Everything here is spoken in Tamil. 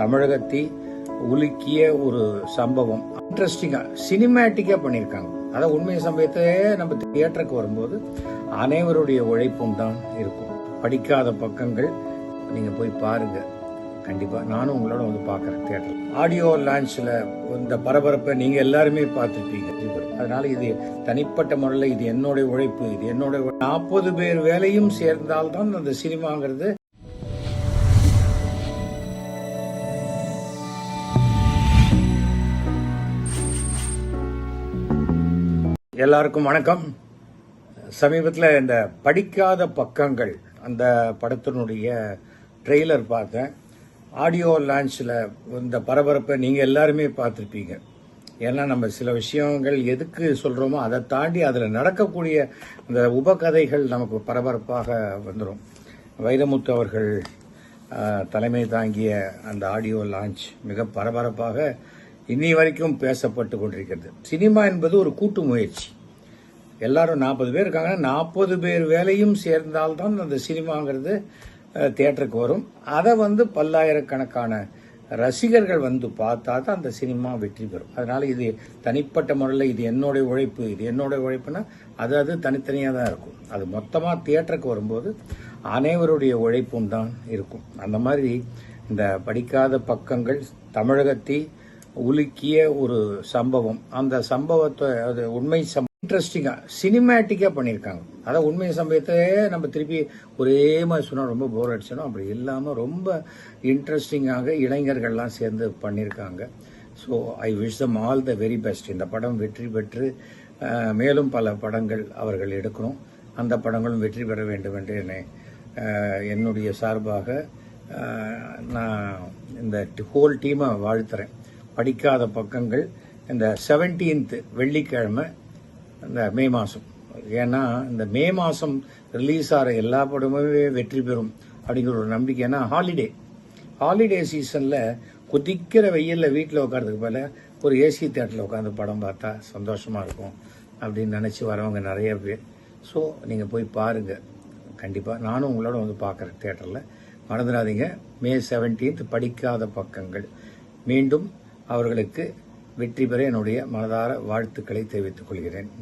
தமிழகத்தை உலுக்கிய ஒரு சம்பவம். இன்ட்ரெஸ்டிங்கா சினிமேட்டிக்கா பண்ணியிருக்காங்க. அதான் உண்மை சமயத்தையே நம்ம தியேட்டருக்கு வரும்போது அனைவருடைய உழைப்பும் தான் இருக்கும். படிக்காத பக்கங்கள் நீங்க போய் பாருங்க. கண்டிப்பா நானும் உங்களோட வந்து பாக்குறேன் தியேட்டர். ஆடியோ லான்ச்ல இந்த பரபரப்பை நீங்க எல்லாருமே பார்த்துருப்பீங்க. அதனால இது தனிப்பட்ட முறையில் இது என்னுடைய உழைப்பு இது என்னோட நாற்பது பேர் வேலையும் சேர்ந்தால்தான் அந்த சினிமாங்கிறது எல்லாருக்கும் வணக்கம். சமீபத்தில் இந்த படிக்காத பக்கங்கள் அந்த படத்தினுடைய ட்ரெய்லர் பார்த்தேன். ஆடியோ லான்ச்சில் இந்த பரபரப்பை நீங்கள் எல்லாருமே பார்த்துருப்பீங்க. ஏன்னா நம்ம சில விஷயங்கள் எதுக்கு சொல்கிறோமோ அதை தாண்டி அதில் நடக்கக்கூடிய இந்த உபகதைகள் நமக்கு பரபரப்பாக வந்துடும் வைரமுத்து அவர்கள் தலைமை தாங்கிய அந்த ஆடியோ லான்ச் மிக பரபரப்பாக இன்னி வரைக்கும் பேசப்பட்டு கொண்டிருக்கிறது. சினிமா என்பது ஒரு கூட்டு முயற்சி. எல்லாரும் நாற்பது பேர் இருக்காங்க. நாற்பது பேர் வேலையும் சேர்ந்தால்தான் அந்த சினிமாங்கிறது தேட்டருக்கு வரும். அதை வந்து பல்லாயிரக்கணக்கான ரசிகர்கள் வந்து பார்த்தா தான் அந்த சினிமா வெற்றி பெறும். அதனால் இது தனிப்பட்ட முறையில் இது என்னுடைய உழைப்பு இது என்னுடைய உழைப்புனா அது அது தனித்தனியாக தான் இருக்கும். அது மொத்தமாக தியேட்டருக்கு வரும்போது அனைவருடைய உழைப்பும் தான் இருக்கும். அந்த மாதிரி இந்த படிக்காத பக்கங்கள் தமிழகத்தை உலுக்கிய ஒரு சம்பவம். அந்த சம்பவத்தை அது உண்மை சம்பவம் இன்ட்ரெஸ்டிங்கா சினிமேட்டிக்கா பண்ணியிருக்காங்க. அதான் உண்மை சம்பவத்தை நம்ம திருப்பி ஒரே மாதிரி சொன்னால் ரொம்ப போர் அடிச்சணும் அப்படி இல்லாமல் ரொம்ப இன்ட்ரெஸ்டிங்காக இளைஞர்கள்லாம் சேர்ந்து பண்ணியிருக்காங்க. So I wish them all the very best இந்த படம் வெற்றி பெற்று மேலும் பல படங்கள் அவர்கள் எடுக்கணும். அந்த படங்களும் வெற்றி பெற வேண்டும் என்று என்னை என்னுடைய சார்பாக நான் இந்த ஹோல் டீமை வாழ்த்துறேன். படிக்காத பக்கங்கள் இந்த செவன்டீன்த் வெள்ளிக்கிழமை இந்த மே மாதம் ஏன்னா இந்த மே மாதம் ரிலீஸ் ஆகிற எல்லா படமுமே வெற்றி பெறும் அப்படிங்கிற ஒரு நம்பிக்கை. ஏன்னா ஹாலிடே ஹாலிடே சீசனில் குதிக்கிற வெயிலில் வீட்டில் உட்காரதுக்கு போல ஒரு ஏசி தேட்டரில் உட்காந்து படம் பார்த்தா சந்தோஷமாக இருக்கும் அப்படின்னு நினச்சி வரவங்க நிறைய பேர். ஸோ நீங்கள் போய் பாருங்கள் கண்டிப்பாக நானும் உங்களோட வந்து பார்க்குறேன் தேட்டரில் மறந்துடாதீங்க. மே செவன்டீன்த் படிக்காத பக்கங்கள். மீண்டும் அவர்களுக்கு வெற்றி பெற என்னுடைய மனதார வாழ்த்துக்களை தெரிவித்துக் கொள்கிறேன்.